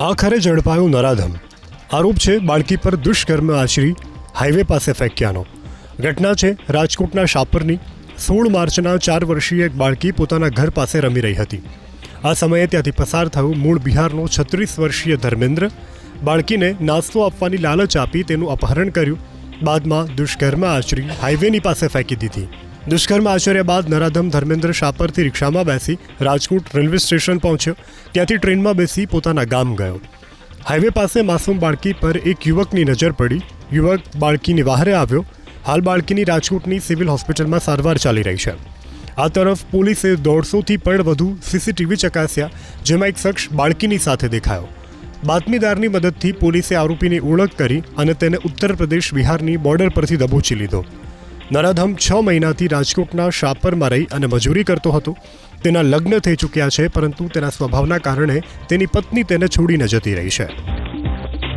આખરે ઝડપાયું નરાધમ. આરોપ છે, બાળકી પર દુષ્કર્મ આચરી હાઈવે પાસે ફેંક્યાનો. ઘટના છે, રાજકોટના શાપરની. સોળ માર્ચના ચાર વર્ષીય એક બાળકી પોતાના ઘર પાસે રમી રહી હતી. આ સમયે ત્યાંથી પસાર થયું મૂળ બિહારનો છત્રીસ વર્ષીય ધર્મેન્દ્ર. બાળકીને નાસ્તો આપવાની લાલચ આપી તેનું અપહરણ કર્યું. બાદમાં દુષ્કર્મ આચરી હાઈવેની પાસે ફેંકી દીધી. દુષ્કર્મ આચર્યા બાદ નરાધમ ધર્મેન્દ્ર શાપરથી રિક્ષામાં બેસી રાજકોટ રેલવે સ્ટેશન પહોંચ્યો. ત્યાંથી ટ્રેનમાં બેસી પોતાના ગામ ગયો. હાઈવે પાસે માસૂમ બાળકી પર એક યુવકની નજર પડી. યુવક બાળકીની વાહરે આવ્યો. હાલ બાળકીની રાજકોટની સિવિલ હોસ્પિટલમાં સારવાર ચાલી રહી છે. આ તરફ પોલીસે દોઢસોથી પણ વધુ સીસીટીવી ચકાસ્યા, જેમાં એક શખ્સ બાળકીની સાથે દેખાયો. બાતમીદારની મદદથી પોલીસે આરોપીની ઓળખ કરી અને તેને ઉત્તર પ્રદેશ બિહારની બોર્ડર પરથી દબોચી લીધો. નરાધમ છ મહિનાથી રાજકોટના શાપરમાં રહી અને મજૂરી કરતો હતો. તેના લગ્ન થઈ ચૂક્યા છે, પરંતુ તેના સ્વભાવના કારણે તેની પત્ની તેને છોડીને જતી રહી છે.